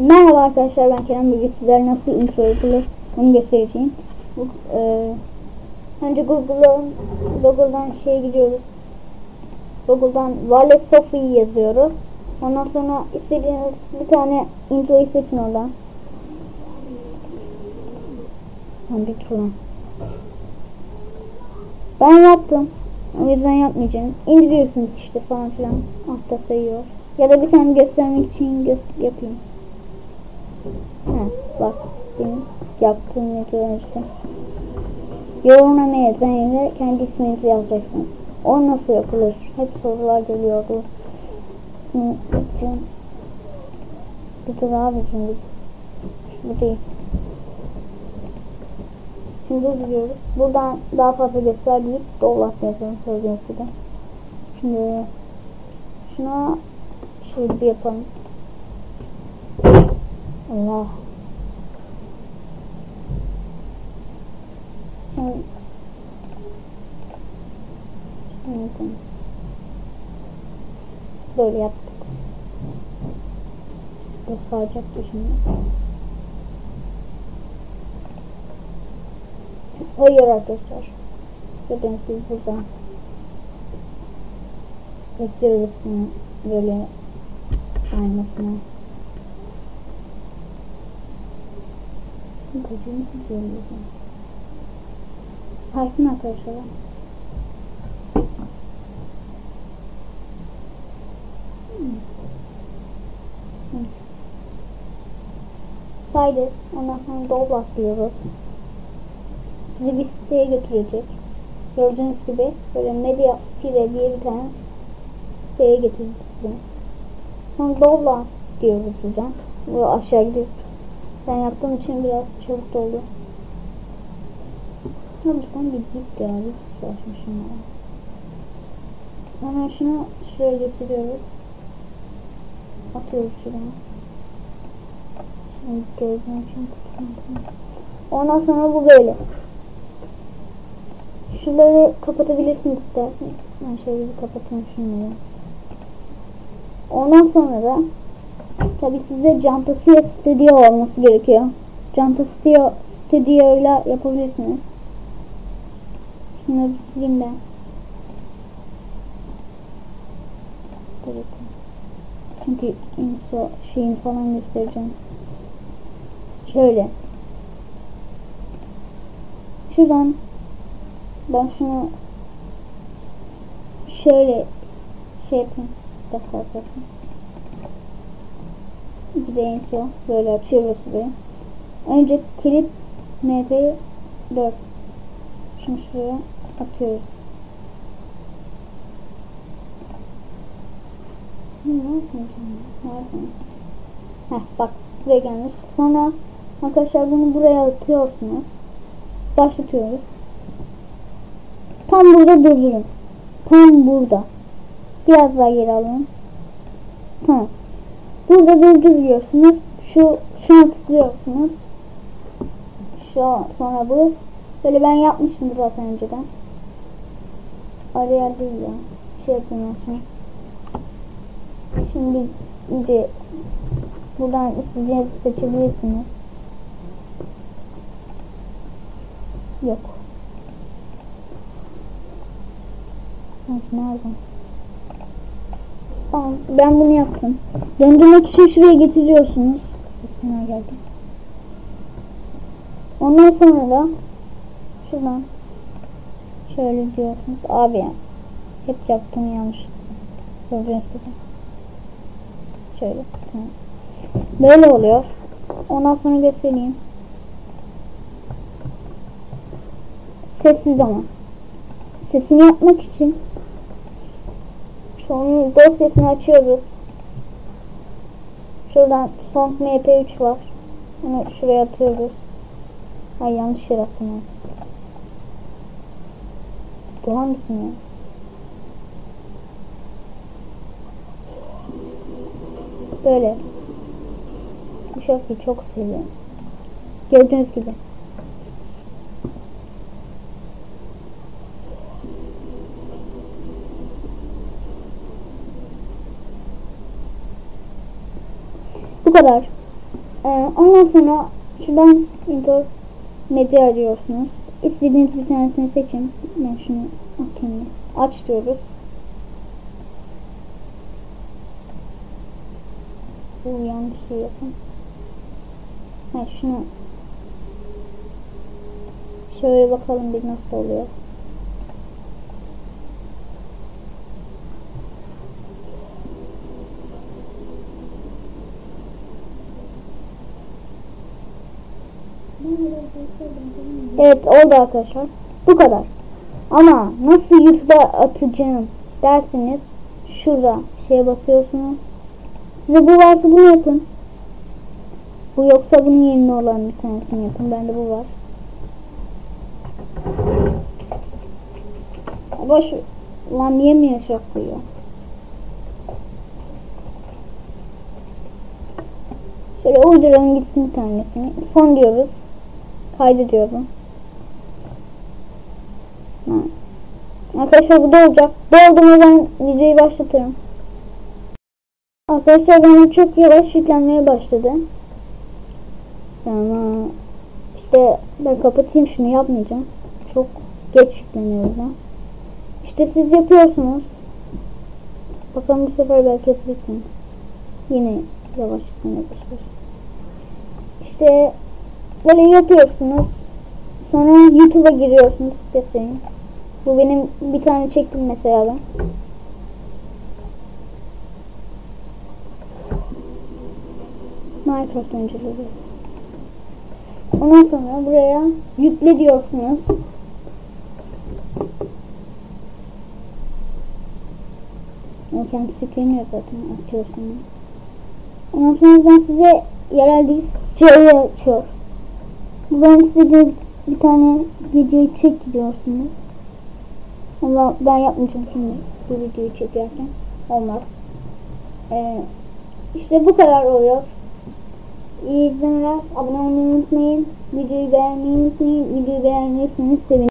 Merhaba arkadaşlar ben Kerem bugün sizlere nasıl intro yapılır onu göstereceğim. Bu, e, önce Google'dan Google'dan şeye gidiyoruz. Google'dan Wallace Sophie yazıyoruz. Ondan sonra istediğiniz bir tane introyu seçin oradan. Lan Ben yaptım. O yüzden yapmayacağım. İndiriyorsunuz işte falan filan. Altta sayıyor. Ya da bir tane göstermek için gö yapayım. Ha, bak benim yaptığım videolar işte. Yorumlama yazmayla kendi isminizi yazacaksınız. O nasıl yapılır? Hep sorular yapacağım. Bir dur abi şimdi. Bu değil. Şimdi duruyoruz. Buradan daha fazla göster deyip yazıyorum söylediğim gibi. Şimdi şuna şöyle bir yapalım. Allah. Yapalım. Böyle yaptık. Bu sağacaktı şimdi. Hayır arkadaşlar. Gördüğünüz gibi buradan bekliyoruz bunu böyle aynasını. Gözünü tutuyorum. Harfin arkadaşlar. Saydı. Ondan sonra dolap diyoruz sizi bir siteye götürecek. Gördüğünüz gibi böyle medya pire diye bir tane siteye getirdik sizi. Sonra dola diyoruz buradan. Bu aşağı gidiyor. Ben yaptığım için biraz çabuk doldu. Buradan gidecek ya. Bir uğraşmışım ya. Sonra şunu şuraya getiriyoruz. Atıyoruz şuraya. Şimdi gözüm için Ondan sonra bu böyle. Şunları kapatabilirsiniz isterseniz. Ben şöyle bir kapatayım şunları. Ondan sonra da tabi sizde Camtasia Studio olması gerekiyor. Camtasia Studio ile yapabilirsiniz. Şunları sileyim ben. Çünkü info şeyini falan göstereceğim. Şöyle. Şuradan ben şunu şöyle şey yapayım. Bir dakika arkadaşlar. Bir de info böyle açıyoruz buraya. Önce klip mp4 şunu şuraya atıyoruz. Ne? Nereden? Heh bak buraya gelmiş. Sonra arkadaşlar bunu buraya atıyorsunuz. Başlatıyoruz. Tam burada durdurun. Tam burada. Biraz daha geri alın. Tamam. Burada durduruyorsunuz. Şu şuna tıklıyorsunuz. Şu sonra bu. Böyle ben yapmıştım zaten önceden. Araya değil ya. Şey yapayım şimdi. Şimdi iyice buradan istediğinizi seçebilirsiniz. Yok. Nerede? Tamam ben bunu yaptım. Döndürmek için şuraya getiriyorsunuz. Bismillah geldi. Ondan sonra da şuradan şöyle diyorsunuz. Abi ya. Hep yaptım yanlış. Gördüğünüz gibi. Şöyle. Böyle oluyor. Ondan sonra göstereyim. Sessiz ama. Sesini yapmak için Sonun dosyasını açıyoruz. Şuradan son mp3 var. Onu şuraya atıyoruz. Ay yanlış yer attım. Bu hangisi ya? Böyle. Bu şarkıyı çok seviyorum. Gördüğünüz gibi. Bu kadar. Ee, ondan sonra şuradan medya arıyorsunuz. İstediğiniz bir tanesini seçin. Ben şunu atayım. Aç diyoruz. Bu yanlış şey yapın. Ha şunu şöyle bakalım bir nasıl oluyor. Evet oldu arkadaşlar. Bu kadar. Ama nasıl YouTube'a atacağım derseniz şurada şeye basıyorsunuz. Size bu varsa bunu yapın. Bu yoksa bunun yerine olan bir tanesini yapın. Bende bu var. Boş lan niye mi yaşaklıyor? Şöyle uyduralım gitsin tanesini. Son diyoruz. Kaydediyorum. Ha. Arkadaşlar bu da olacak. Dolduğunda ben videoyu başlatırım. Arkadaşlar benim çok yavaş yüklenmeye başladı. Ama işte ben kapatayım şunu yapmayacağım. Çok geç yükleniyor ben. İşte siz yapıyorsunuz. Bakalım bu sefer belki kesin. Yine yavaş yüklemeye başlar. İşte böyle yapıyorsunuz. Sonra YouTube'a giriyorsunuz. Göstereyim. Bu benim bir tane çektim mesela ben. Minecraft önceleri. Ondan sonra buraya yükle diyorsunuz. O kendisi yükleniyor zaten atıyorsunuz. Ondan sonra ben size yerel bir C'yi açıyor. Buradan istediğiniz bir tane videoyu çek diyorsunuz. Ama ben yapmayacağım şimdi bu videoyu çekerken. Olmaz. Ee, işte bu kadar oluyor. İyi izlemeler. Abone olmayı unutmayın. Videoyu beğenmeyi unutmayın. Videoyu beğenmeyi sevinirim.